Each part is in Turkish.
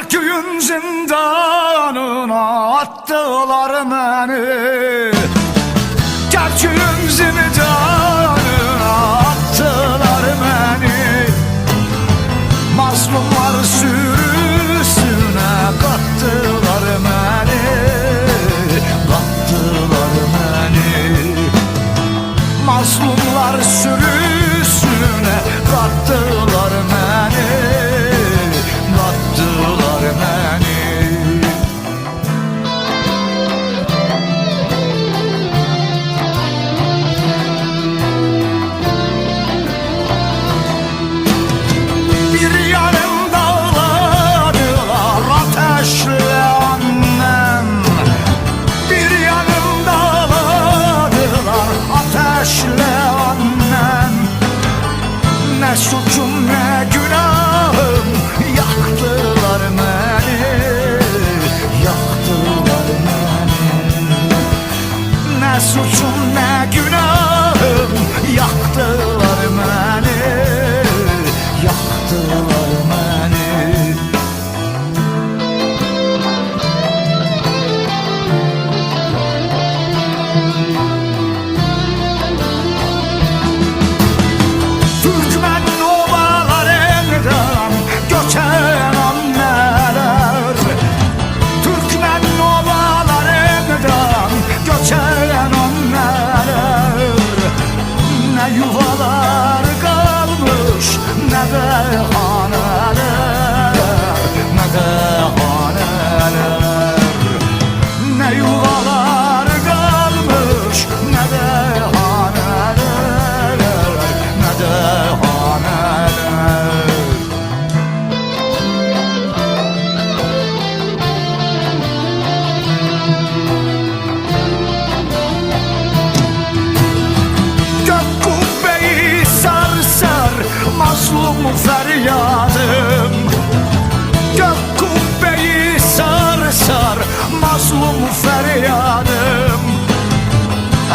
Kerkük'ün zindanına attılar beni. Kerkük'ün zindanına suçum ne günahım yaktılar mazlum feryadım Gök kubbeyi sar sar mazlum feryadım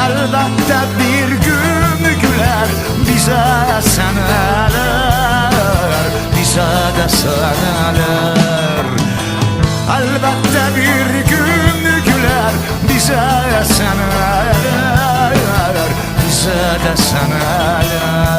Elbette bir gün güler bize seneler Bize de seneler. Elbette bir gün güler bize seneler Bize de seneler